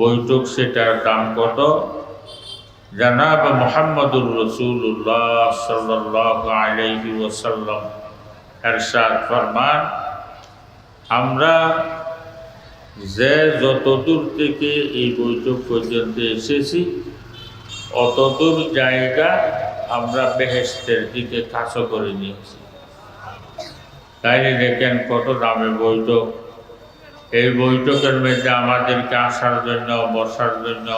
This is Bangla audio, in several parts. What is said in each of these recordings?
বৈঠক সেটার দাম কত? জানাব মোহাম্মদুর রসুল্লাহ সাল্লাহ আলহি ওসাল্লাম এরশাদ ফরমান, আমরা যে যত দূর থেকে এই বৈঠক পর্যন্ত এসেছি, অতদূর জায়গা আমরা বেহেস্তের দিকে কাছো করে নিয়েছি। তাই দেখেন কত দামে বৈঠক এই বৈঠকের মধ্যে আমাদেরকে আসার জন্য, বসার জন্য,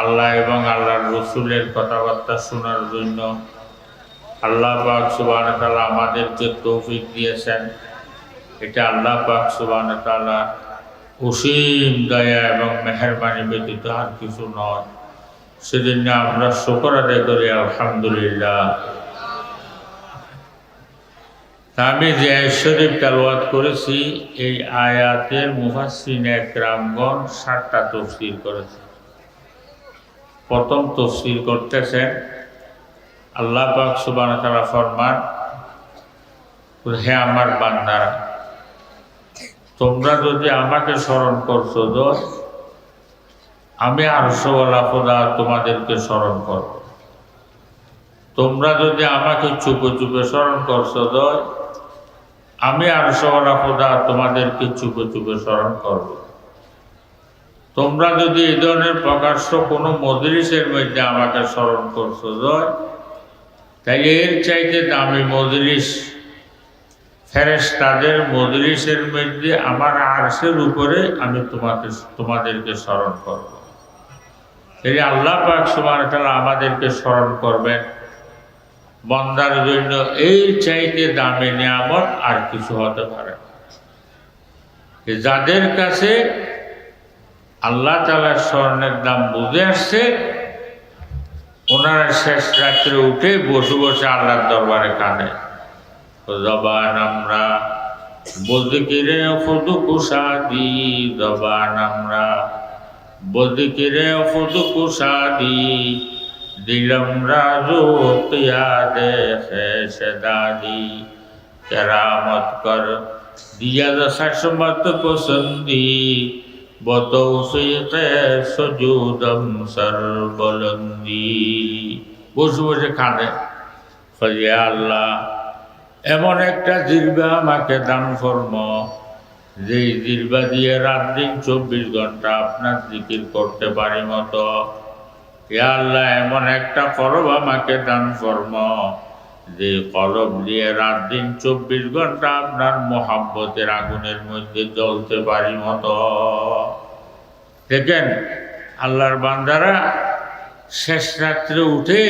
আল্লাহ এবং আল্লাহর রসুলের কথাবার্তা শোনার জন্য আল্লাহ পাক সুবান তালা আমাদেরকে তৌফিক দিয়েছেন। এটা আল্লাহ পাক সুবান তালা অসীম দয়া এবং মেহরবানি ব্যতীত আর কিছু নয়। সেজন্য আমরা শকর আদায় করি, আলহামদুলিল্লাহ। আমি যে শরীফ তালওয়াত করেছি, এই আয়াতের মুহাসিন একরামগণ সাতটা তফসির করেছে। প্রথম তফসির করতেছেন আল্লাহ পাক সুবান তালা ফরমান, হে আমার বান্দারা, তোমরা যদি আমাকে স্মরণ করছ তো আমি আরশওয়ালা খোদা তোমাদেরকে স্মরণ করব। তোমরা যদি আমাকে চুপে চুপে স্মরণ করছ তো আমি আরশওয়ালা খোদা তোমাদেরকে চুপে চুপে স্মরণ করব। তোমরা যদি এই ধরনের প্রকাশ্য কোনো মজলিসের মধ্যে আমাকে স্মরণ করছ জয় তাই এর চাইতে দামি মজলিস ফেরেস্তাদের মজলিসের মধ্যে আমার আরশের উপরে আমি তোমাকে তোমাদেরকে স্মরণ করব। এই আল্লাহ পাক সুমান আমাদেরকে স্মরণ করবেন। বন্দার জন্য এই চাইতে দামি নিয়ামত আর কিছু হতে পারে যাদের কাছে আল্লাহ তালার স্বর্ণের দাম বুঝে আসছে, ওনারা শেষ রাত্রে উঠে বসে বসে আল্লাহর দরবারে কাঁদে। জবান আমরা বদিকিরে ফুদু কুসাদি জবান আমরা বদিকিরে ফুদু কুসাদি রাজু পিয়া দেখে সেদাদি কেরামত কর দিয়া দশমত পসন্দি বতৌসিকে সজুদম সর্বলন্দি বসে বসে কাঁদে ফজিয়া আল্লাহ, এমন একটা জিরবা আমাকে দান ফর্ম। যেই জিরবা দিয়ে রাত দিন চব্বিশ ঘণ্টা আপনার জিকির করতে পারি মতো। আল্লাহ, এমন একটা কলব আমাকে দান ফর্ম যে কলব দিয়ে রাত দিন চব্বিশ ঘণ্টা আপনার মোহাব্বতের আগুনের মধ্যে জ্বলতে পারি মতো। দেখেন, আল্লাহর বান্দারা শেষ রাত্রে উঠে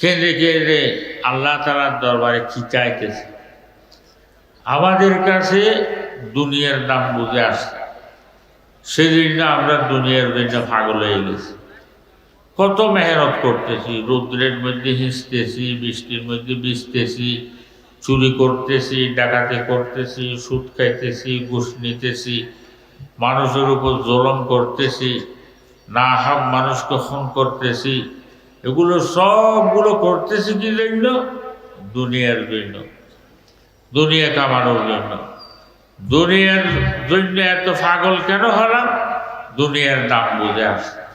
কেঁদে কেঁদে আল্লাহ তালার দরবারে কি চাইতেছে? আমাদের কাছে দুনিয়ার দাম বুঝে আসছে সেদিন আমরা দুনিয়ার জন্য পাগল হয়ে গেছি। কত মেহনত করতেছি, রৌদ্রের মধ্যে হিঁচতেছি, বৃষ্টির মধ্যে ভিজতেছি, চুরি করতেছি, ডাকাতি করতেছি, সুদ খাইতেছি, ঘুষ নিতেছি, মানুষের উপর জলম করতেছি না হাব মানুষকে খুন করতেছি, এগুলো সবগুলো করতেছি কি জন্য? দুনিয়ার জন্য। দুনিয়া কামানোর জন্য। দুনিয়ার জন্য এত পাগল কেন হলাম? দুনিয়ার দাম বুঝে আসে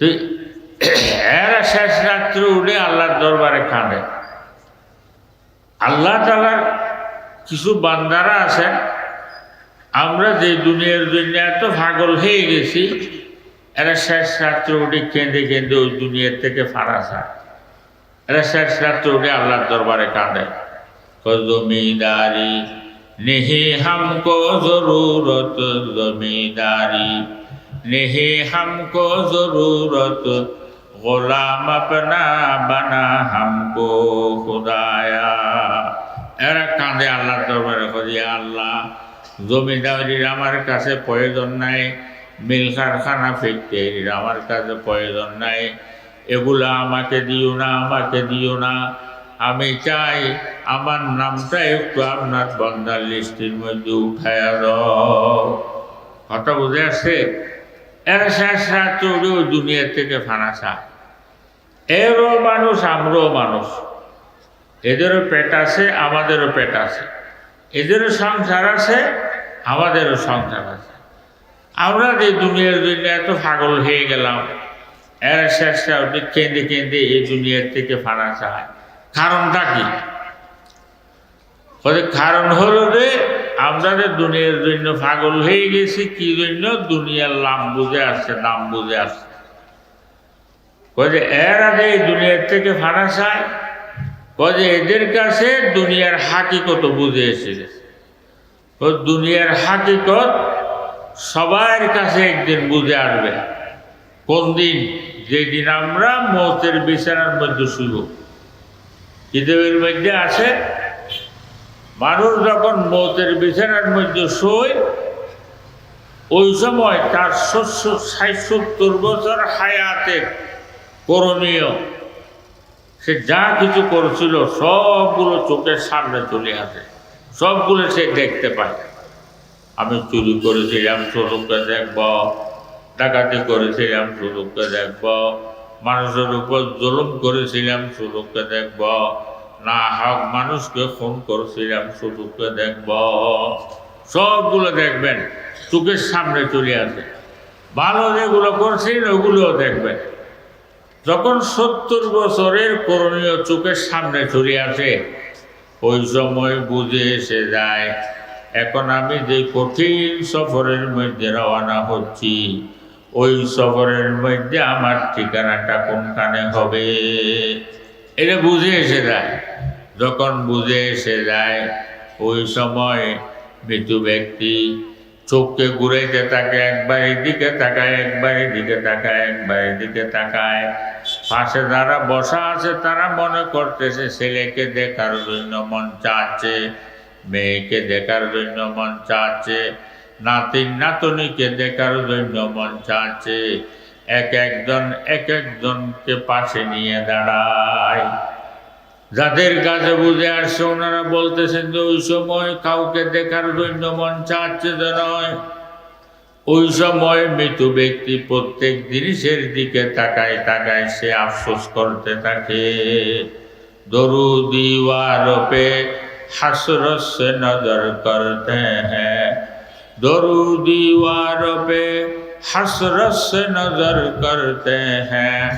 তো এরা শেষ রাত্রে উঠে আল্লাহর দরবারে কাঁদে। আল্লাহ তালার কিছু বান্দারা আছেন। আমরা যে দুনিয়ার জন্য এত পাগল হয়ে গেছি, এরা শেষ রাত্রে উঠে কেঁদে কেঁদে ওই দুনিয়ার থেকে ফারা যায়। এরা শেষ রাত্রে উঠে আল্লাহর দরবারে কাঁদে। জমিদারি নেহি হামকো জরুরত, জমিদারি নেহি হামকো জরুরত, গোলাম আপনা বানা হামকো খুদায়া। এরা কাঁদে আল্লাহর দরবারে খোঁজে আল্লাহ, জমিদারির আমার কাছে প্রয়োজন নাই, মিল কারখানা ফ্যাক্টরির আমার কাছে প্রয়োজন নাই, এগুলো আমাকে দিও না, আমাকে দিও না। আমি চাই আমার নামটা একটু আপনার বন্দার লিস্টের মধ্যে উঠায় কথা বুঝে আসছে? এরা শেষ রাত্রে উঠে ওই দুনিয়া থেকে ফানাসা এরও মানুষ, আমরাও মানুষ। এদেরও পেট আছে, আমাদেরও পেট আছে। এদেরও সংসার আছে, আমাদেরও সংসার আছে। আমরা যে দুনিয়ার জন্য এত পাগল হয়ে গেলাম এর শেষটা ওটি কেঁদে কেঁদে এই দুনিয়ার থেকে ফানা চায়। কারণটা কি? কারণ হলো যে যে দুনিয়ার জন্য পাগল হয়ে গেছি, কি জন্য? দুনিয়ার লাভ বুঝে আসছে দাম বুঝে আসছে। কয়ে এর আগে এই দুনিয়ার থেকে ফানা চায়। কয়ে এদের কাছে দুনিয়ার হাকিকত বুঝে এসে গেছে। ও দুনিয়ার হাকিকত সবার কাছে একদিন বুঝে আসবে। কোন দিন? যেদিন আমরা মতের বিছানার মধ্যে শুভ। কিতাবের মধ্যে আছে মানুষ যখন মতের বিছানার মধ্যে শোয় ওই সময় তার শস্য ষাট সত্তর বছর হায়াতের করণীয়। সে যা কিছু করেছিল, সবগুলো চোখের সামনে চলে আসে। সবগুলো সে দেখতে পায়। আমি চুরি করেছিলাম সুযোগকে দেখব। ডাকাতি করেছিলাম সুযোগকে দেখব। মানুষের উপর জুলুম করেছিলাম সুযোগকে দেখব। না, হক মানুষকে খুন করেছিলাম সুযোগকে দেখব। সবগুলো দেখবেন, চোখের সামনে চলে আসে ভালো যেগুলো করছেন, ওগুলোও দেখবেন। যখন সত্তর বছরের করণীয় চোখের সামনে চলে আসে, ওই সময় বুঝে এসে যায়, এখন আমি যে কঠিন সফরের মধ্যে রওনা হচ্ছি, ওই সফরের মধ্যে আমার ঠিকানাটা কোনখানে হবে? এটা বুঝে এসে যায়। যখন বুঝে এসে যায়, ওই সময় মৃত্যু ব্যক্তি চোখকে ঘুরাইতে থাকে, একবার এদিকে তাকায়, একবার এদিকে তাকায়, একবার এদিকে তাকায়। পাশে যারা বসা আছে, তারা মনে করতেছে, ছেলেকে দেখার জন্য মন চাচ্ছে, মেয়েকে দেখার জন্য মন চাচ্ছে নাতিন নাতনিকে দেখার জন্য মন চাচ্ছে এক একজন, এক একজনকে পাশে নিয়ে দাঁড়ায়। যাদের কাছে বুঝে আসছে, ওনারা বলতেছেন যে, ওই সময় কাউকে দেখার জন্য মন চাচ্ছে যে নয়। ওই সময় মৃত ব্যক্তি প্রত্যেক জিনিসের দিকে তাকায় তাকায় সে আফসোস করতে থাকে। দরু দিওয়ারপে হাসরস নজর করতে হ্যাঁ। দরু দিওয়ারপে حسرت سے نظر کرتے ہیں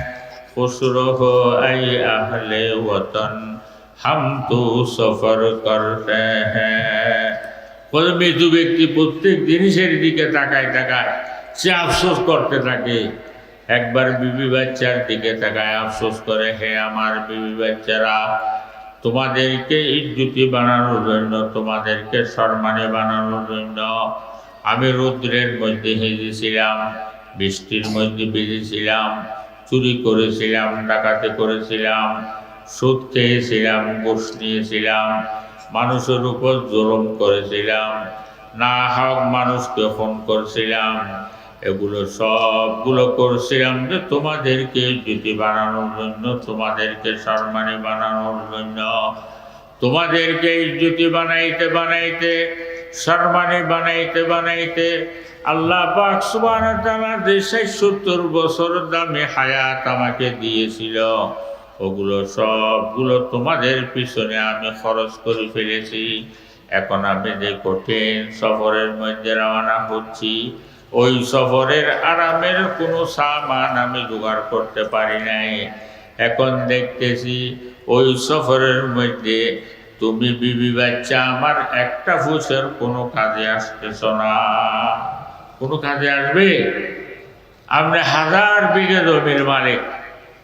خوش رہو اے اہل وطن ہم تو سفر کرتے ہیں ব্যক্তি প্রত্যেক জিনিসের দিকে তাকায় তাকায় সে আফসোস করতে থাকে। একবার বিবি বাচ্চার দিকে তাকায়, আফসোস করে, হে আমার বিবি বাচ্চারা, তোমাদেরকে ইজ্জুতি বানানোর জন্য, তোমাদেরকে সম্মানে বানানোর জন্য আমি রৌদ্রের মধ্যে হেজেছিলাম, বৃষ্টির মধ্যে বেজেছিলাম চুরি করেছিলাম, ডাকাতি করেছিলাম, সুদ খেয়েছিলাম, ঘুষ নিয়েছিলাম, মানুষের উপর জোরম করেছিলাম, না হক মানুষকে ফোন করছিলাম। এগুলো সবগুলো করছিলাম যে তোমাদেরকে জুতি বানানোর জন্য, তোমাদেরকে সম্মানে বানানোর জন্য। তোমাদেরকে জুতি বানাইতে বানাইতে সম্মানে বানাইতে বানাইতে আল্লাহ পাক ষাট সত্তর বছর দামে হায়াত আমাকে দিয়েছিল। ওগুলো সবগুলো তোমাদের পিছনে আমি খরচ করে ফেলেছি। এখন আমি যে কঠিন সফরের মধ্যে রওনা হচ্ছি, ওই সফরের আরামের কোনো সামান আমি জোগাড় করতে পারি নাই। এখন দেখতেছি ওই সফরের মধ্যে তুমি বিবি বাচ্চা, আমার একটা ফুসের কোনো কাজে আসতেছ না। কোনো কাজে আসবে? আপনি হাজার বিঘে জমির মালিক।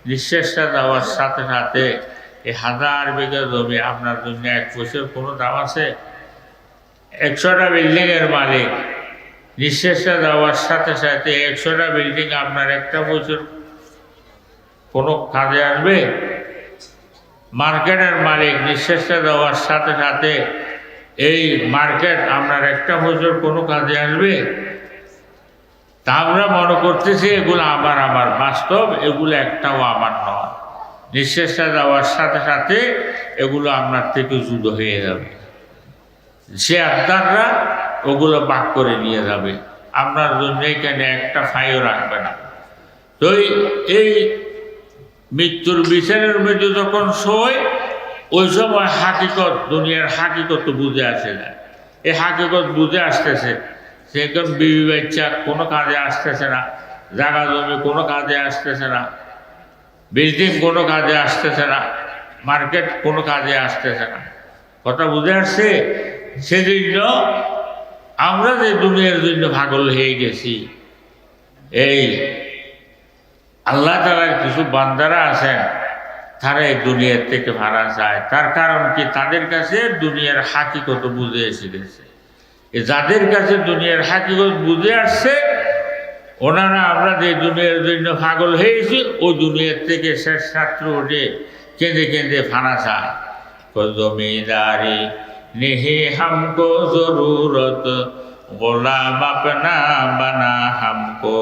নিঃশ্বাসটা দেওয়ার সাথে সাথে এই হাজার বিঘা জমি আপনার জন্য এক পয়সার কোনো দাম আছে? একশোটা বিল্ডিংয়ের মালিক। নিঃশ্বাসটা দেওয়ার সাথে সাথে একশোটা বিল্ডিং আপনার একটা বছর কোনো কাজে আসবে? মার্কেটের মালিক নিঃশ্বাসটা দেওয়ার সাথে সাথে, এই মার্কেট, আপনার একটা বছর কোনো কাজে আসবে? তা আমরা মনে করতেছি, এগুলো আমার আমার বাস্তব, এগুলো একটাও আমার নয়। নিঃশ্বাসটা দেওয়ার সাথে সাথে এগুলো আপনার থেকে জুদো হয়ে যাবে। সে আত্মাররা ওগুলো বাক করে নিয়ে যাবে। আপনার জন্য এখানে একটা ফাইও রাখবে না। তো এই মৃত্যুর বিচারের মধ্যে যখন শোয় ওই সময় হাকিকত, দুনিয়ার হাকিকত বুঝে আসে না। এই হাকিকত বুঝে আসতেছে সেরকম বিবি বাচ্চা, কোনো কাজে আসতেছে না। জায়গা জমি কোনো কাজে আসতেছে না। বিল্ডিং কোনো কাজে আসতেছে না। মার্কেট কোনো কাজে আসতেছে না। কথা বুঝে আসছে? সেজন্য আমরা যে দুনিয়ার জন্য পাগল হয়ে গেছি, এই আল্লাহ তালার কিছু বান্দারা আছেন, তারা এই দুনিয়ার থেকে ভাড়া চায়। তার কারণ কি? তাদের কাছে দুনিয়ার হাকিকত বুঝে এসে গেছে। যাদের কাছে দুনিয়ার হাকিকত বুঝে আসছে, ওনারা আমরা যে দুনিয়ার জন্য পাগল হয়েছি ওই দুনিয়ার থেকে শেষ ছাত্র ওঠে কেঁদে কেঁদে ফানা চায়। জমিদারি নেহে হামকো জরুরত, গোলাম আপনা বানা হামকো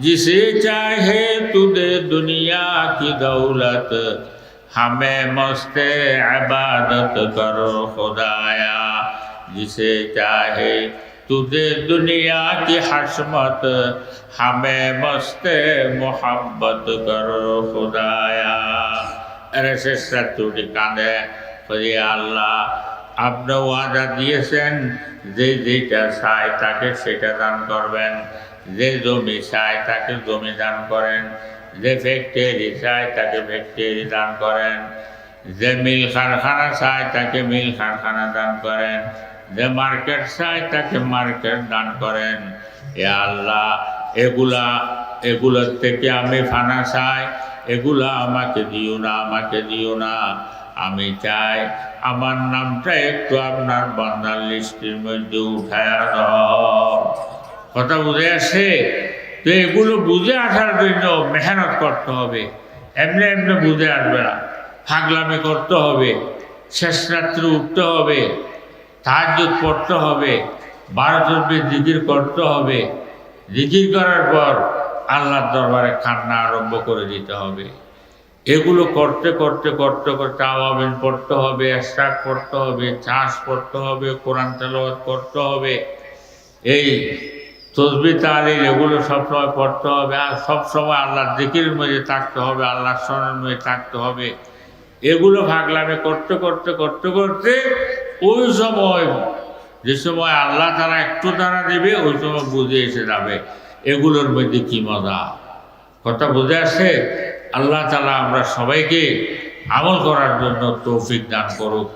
जिसे चाहे तू दे दुनिया की दौलत हमें मस्त इबादत करो खुदाया जिसे चाहे तू दे दुनिया की हसमत हमें मस्त मोहब्बत करो खुदाया শেষরা ত্রুটি কাঁদে বলি আল্লাহ আপনি ওয়াদা দিয়েছেন যে যেটা চায় তাকে সেটা দান করবেন যে জমি চায় তাকে জমি দান করেন। যে ফ্যাক্টরি চায় তাকে ফ্যাক্টরি দান করেন। যে মিল কারখানা চায় তাকে মিল কারখানা দান করেন। যে মার্কেট চায় তাকে মার্কেট দান করেন। এ আল্লাহ, এগুলা, এগুলোর থেকে আমি ফানা চাই। এগুলা আমাকে দিও না, আমাকে দিও না। আমি চাই আমার নামটা একটু আপনার বান্দার লিস্টের মধ্যে উঠায় দাও। কথা বুঝে আসে? তো এগুলো বুঝে আসার জন্য মেহনত করতে হবে। এমনি এমনি বুঝে আসবে না। ফাগলামি করতে হবে। শেষ রাত্রে উঠতে হবে। তাহাজুদ পড়তে হবে। বারো চব্বিশ জিকির করতে হবে। জিকির করার পর আল্লাহর দরবারে কান্না আরম্ভ করে দিতে হবে। এগুলো করতে করতে করতে করতে আওয়াবিন পড়তে হবে এস্টাক পড়তে হবে, চাষ পড়তে হবে, কোরআন তেলাওয়াত করতে হবে। এই তসবি তালিল এগুলো সবসময় পড়তে হবে। আর সবসময় আল্লাহর দিকির মধ্যে থাকতে হবে, আল্লাহর স্মরণের মধ্যে থাকতে হবে। এগুলো ভাগলামে করতে করতে করতে করতে ওই সময়, যে সময় আল্লাহ তারা একটু তারা দেবে, ওই সময় বুঝে এসে যাবে এগুলোর মধ্যে কি মজা। কথা বুঝে আসে আল্লাহ তালা আমরা সবাইকে আমল করার জন্য তৌফিক দান করুক।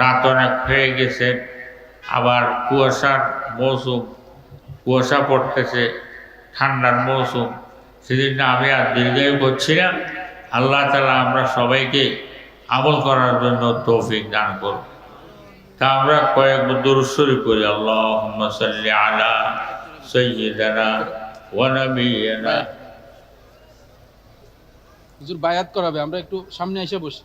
রাত অনেক হয়ে গেছে, আবার কুয়াশার মৌসুম কুয়াশা পড়তেছে, ঠান্ডার মৌসুম। সেদিন আমি আর দীর্ঘায়ু করছি না। আল্লাহ তালা আমরা সবাইকে আমল করার জন্য তৌফিক দান করুক তা আমরা কয়েক দুরুশ্বরী করি আল্লাহ আলা সৈয়দানা ওয়ানবিয়ানা হুজুর বায়াত করাবে, আমরা একটু সামনে এসে বসি।